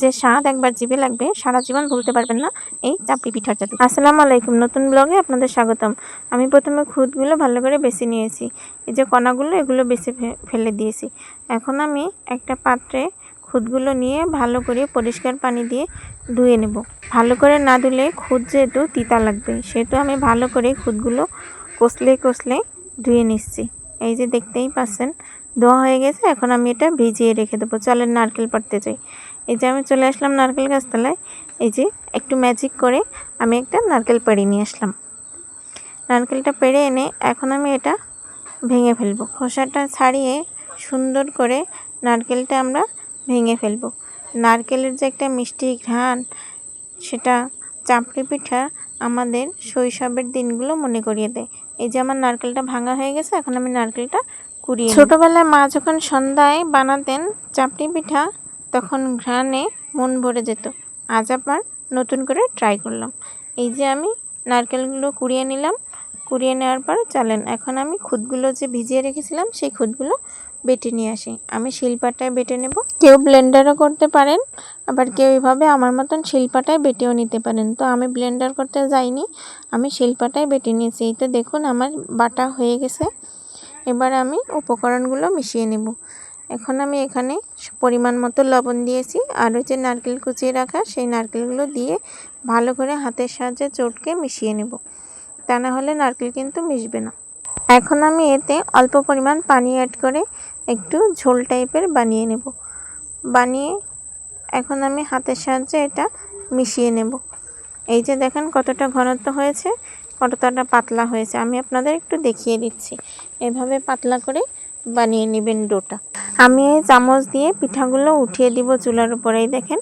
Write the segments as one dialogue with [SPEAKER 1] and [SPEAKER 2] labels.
[SPEAKER 1] যে স্বাদ একবার জিভে লাগবে, সারা জীবন ভুলতে পারবেন না এই চাপড়ি পিঠার জাদু আসসালামু আলাইকুম, নতুন ব্লগে আপনাদের স্বাগতম। আমি প্রথমে খুদগুলো ভালো করে বেছে নিয়েছি। এই যে কণাগুলো, এগুলো বেছে ফেলে দিয়েছি। এখন আমি একটা পাত্রে খুদগুলো নিয়ে ভালো করে পরিষ্কার পানি দিয়ে ধুয়ে নেব। ভালো করে না ধুলে খুদ যেহেতু তিতা লাগবে, সেহেতু আমি ভালো করে খুদগুলো কষলে কষলে ধুয়ে নিচ্ছি। এই যে দেখতেই পাচ্ছেন, ধোয়া হয়ে গেছে, এখন আমি এটা ভিজিয়ে রেখে দেবো। চলেন নারকেল পাড়তে চাই এই যে আমি চলে আসলাম নারকেল গাছতলায়। এই যে একটু ম্যাজিক করে আমি একটা নারকেল পেড়ে নিয়ে আসলাম। নারকেলটা পেড়ে এনে এখন আমি এটা ভেঙে ফেলব। খোসাটা ছাড়িয়ে সুন্দর করে নারকেলটা আমরা ভেঙে ফেলব। নারকেলের যে একটা মিষ্টি ঘ্রাণ, সেটা চাপড়ি পিঠা আমাদের শৈশবের দিনগুলো মনে করিয়ে দেয়। এই যে আমার নারকেলটা ভাঙা হয়ে গেছে, এখন আমি নারকেলটা কুড়িয়ে ছোটোবেলায় মা যখন সন্ধ্যায় বানাতেন চাপড়ি পিঠা তখন ঘ্রাণে মন ভরে যেত। আজ আবার নতুন করে ট্রাই করলাম। এই যে আমি নারকেলগুলো কুড়িয়ে নিলাম। কুড়িয়ে নেওয়ার পর চলেন, এখন আমি খুদগুলো যে ভিজিয়ে রেখেছিলাম, সেই খুদগুলো বেটে নিয়ে আসি। আমি শিলপাটায় বেটে নেব। কেউ ব্লেন্ডারও করতে পারেন, আবার কেউ এভাবে আমার মতন শিলপাটায় বেটেও নিতে পারেন। তো আমি ব্লেন্ডার করতে যাইনি, আমি শিলপাটায় বেটে নিয়েছি। এই তো দেখুন আমার বাটা হয়ে গেছে। এবার আমি উপকরণগুলো মিশিয়ে নেব। এখন আমি এখানে পরিমাণ মতো লবণ দিয়েছি। আর ওই যে নারকেল কুচিয়ে রাখা, সেই নারকেলগুলো দিয়ে ভালো করে হাতের সাহায্যে চটকে মিশিয়ে নেব। তা না হলে নারকেল কিন্তু মিশবে না। এখন আমি এতে অল্প পরিমাণ পানি অ্যাড করে একটু ঝোল টাইপের বানিয়ে নেব। বানিয়ে এখন আমি হাতের সাহায্যে এটা মিশিয়ে নেব। এই যে দেখেন কতটা ঘনত্ব হয়েছে, কতটা পাতলা হয়েছে। আমি আপনাদের একটু দেখিয়ে দিচ্ছি। এভাবে পাতলা করে বানিয়ে নেবেন ডোটা। আমি এই চামচ দিয়ে পিঠাগুলো উঠিয়ে দিব চুলার উপরেই দেখেন।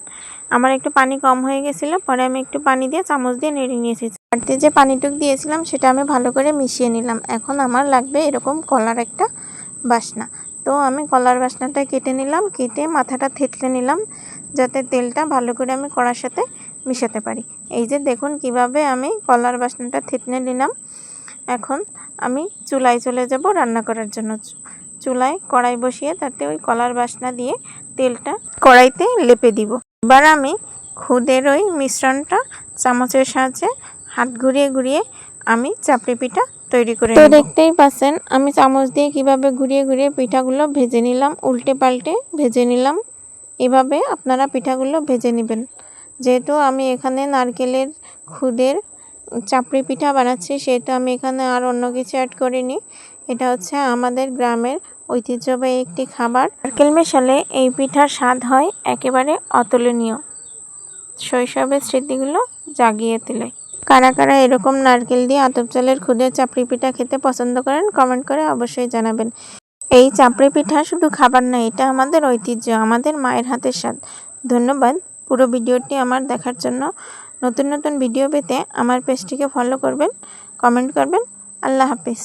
[SPEAKER 1] আমার একটু পানি কম হয়ে গেছিল, পরে আমি একটু পানি দিয়ে চামচ দিয়ে নেড়ে নিয়েছি। বাড়িতে যে পানিটুক দিয়েছিলাম, সেটা আমি ভালো করে মিশিয়ে নিলাম। এখন আমার লাগবে এরকম কলার একটা বাসনা। তো আমি কলার বাসনাটা কেটে নিলাম, কেটে মাথাটা থেতলে নিলাম, যাতে তেলটা ভালো করে আমি কড়ার সাথে মিশাতে পারি। এই যে দেখুন কীভাবে আমি কলার বাসনাটা থেতলে নিলাম। এখন আমি চুলায় চলে যাব রান্না করার জন্য। চুলায় কড়াই বসিয়ে তাতে ওই কলার বাসনা দিয়ে তেলটা কড়াইতে লেপে দিব। এবার আমি খুদের ওই মিশ্রণটা চামচের সাহায্যে হাত ঘুরিয়ে ঘুরিয়ে আমি চাপড়ি পিঠা তৈরি করে তো দেখতেই পাচ্ছেন আমি চামচ দিয়ে কীভাবে ঘুরিয়ে ঘুরিয়ে পিঠাগুলো ভেজে নিলাম উল্টে পাল্টে ভেজে নিলাম। এভাবে আপনারা পিঠাগুলো ভেজে নেবেন। যেহেতু আমি এখানে নারকেলের খুদের চাপড়ি পিঠা বানাচ্ছি সেহেতু আমি এখানে আর অন্য কিছু অ্যাড করিনি। এটা হচ্ছে আমাদের গ্রামের ঐতিহ্যবাহী একটি খাবার। নারকেল মেশালে এই পিঠার স্বাদ হয় একেবারে অতুলনীয়। শৈশবের স্মৃতিগুলো জাগিয়ে তোলে। কারা কারা এরকম নারকেল দিয়ে আতপ চালের খুদের চাপড়ি পিঠা খেতে পছন্দ করেন কমেন্ট করে অবশ্যই জানাবেন। এই চাপড়ি পিঠা শুধু খাবার না, এটা আমাদের ঐতিহ্য, আমাদের মায়ের হাতের স্বাদ। ধন্যবাদ। পুরো ভিডিওটি আমার দেখার জন্য। নতুন নতুন ভিডিও পেতে আমার পেজটিকে ফলো করবেন কমেন্ট করবেন। আল্লাহ হাফিজ।